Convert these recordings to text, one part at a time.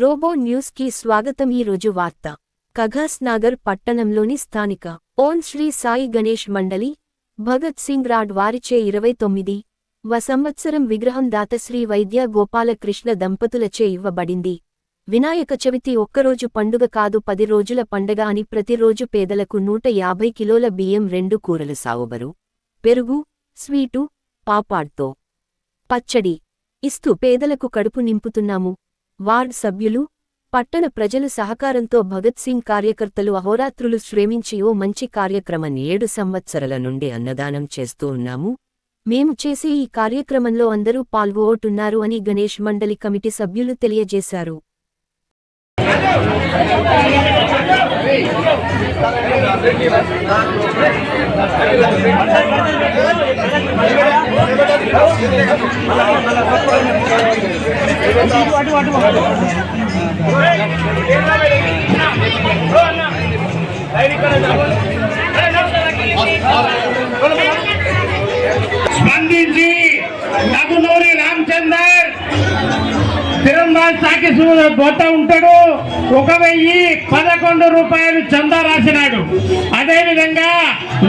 Robo న్యూస్కి స్వాగతం ఈ రోజు వార్త. కఘాస్ నాగర్ పట్టణంలోని స్థానిక ఓన్ శ్రీ సాయి గణేష్ మండలి భగత్ సింగ్ రాడ్ వారిచే ఇరవై తొమ్మిది వ సంవత్సరం విగ్రహం దాతశ్రీ వైద్య గోపాలకృష్ణ దంపతులచే ఇవ్వబడింది. వినాయక చవితి ఒక్కరోజు పండుగ కాదు పది రోజుల పండగ అని ప్రతిరోజు పేదలకు నూట యాభై కిలోల బియ్యం రెండు కూరలు సావుబరు పెరుగు స్వీటు పాపాడ్తో. పచ్చడి. ఇస్తూ పేదలకు కడుపు నింపుతున్నాము. వార్డ్ సభ్యులు పట్టణ ప్రజలు సహకారంతో భగత్ సింగ్ కార్యకర్తలు అహోరాత్రులు శ్రమించి ఓ మంచి కార్యక్రమం ఏడు సంవత్సరాల నుండి అన్నదానం చేస్తూ ఉన్నాము. మేము చేసే ఈ కార్యక్రమంలో అందరూ పాల్గొంటున్నారు అని గణేష్ మండలి కమిటీ సభ్యులు తెలియజేశారు. స్పందించి నగునూరి రామచందర్. తిరుమల సాకిసు గొట్ట ఉంటాడు. ఒక వెయ్యి పదకొండు రూపాయలు చందా రాసినాడు. అదేవిధంగా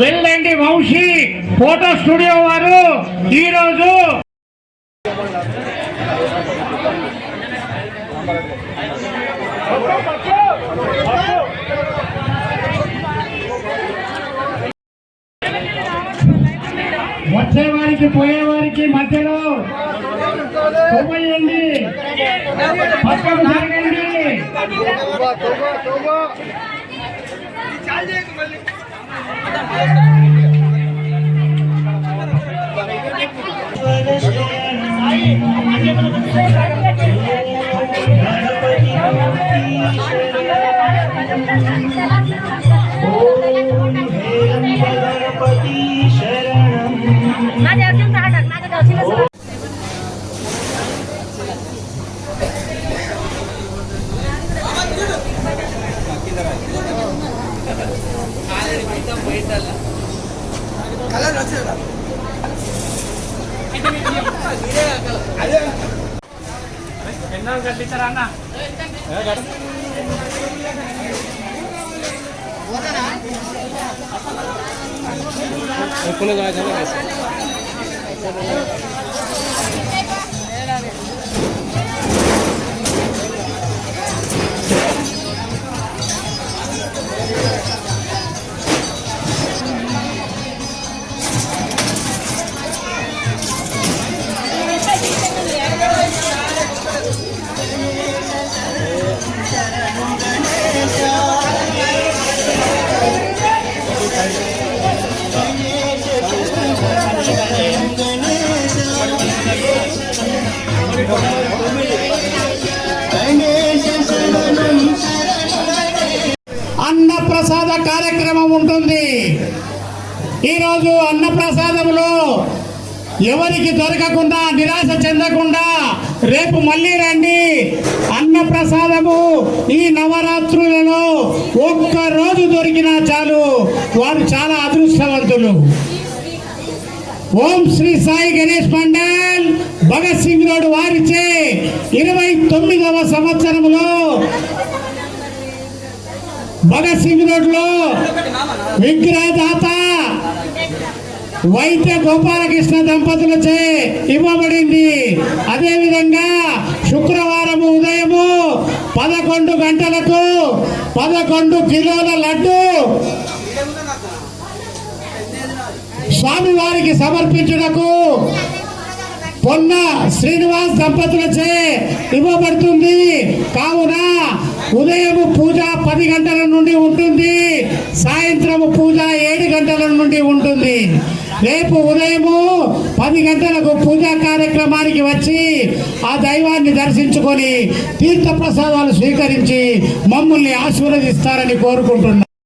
వెళ్ళండి వంశీ ఫోటో స్టూడియో వారు ఈరోజు వచ్చేవారికి పోయేవారికి మధ్యలో కొమ్మయండి పక్కకు జరగండి కలర్ వచ్చేదా అదే ఎన్నో కట్టించారా అన్న ఎక్కువ కాదు అన్నప్రసాద కార్యక్రమం ఉంటుంది. ఈరోజు అన్నప్రసాదంలో ఎవరికి దొరకకుండా నిరాశ చెందకుండా రేపు మళ్ళీ రండి. అన్నప్రసాదము ఈ నవరాత్రులలో ఒక్క రోజు దొరికినా చాలు. వారు చాలా అదృష్టవంతులు. ఓం శ్రీ సాయి గణేష్ మండల్. భగత్ సింగ్ రోడ్ వారిచే ఇరవై తొమ్మిదవ సంవత్సరంలో భగత్ సింగ్ రోడ్లో విగ్రహదాత వైద్య గోపాలకృష్ణ దంపతులచే ఇవ్వబడింది. అదేవిధంగా శుక్రవారం ఉదయము పదకొండు గంటలకు పదకొండు కిలోల లడ్డు స్వామివారికి సమర్పించుటకు పొన్న శ్రీనివాస్ దంపతులచే ఇవ్వబడుతుంది. కావున ఉదయం పూజ పది గంటల నుండి ఉంటుంది. సాయంత్రం పూజ ఏడు గంటల నుండి ఉంటుంది. రేపు ఉదయము పది గంటలకు పూజా కార్యక్రమానికి వచ్చి ఆ దైవాన్ని దర్శించుకొని తీర్థ ప్రసాదాలు స్వీకరించి మమ్మల్ని ఆశీర్వదిస్తారని కోరుకుంటున్నాను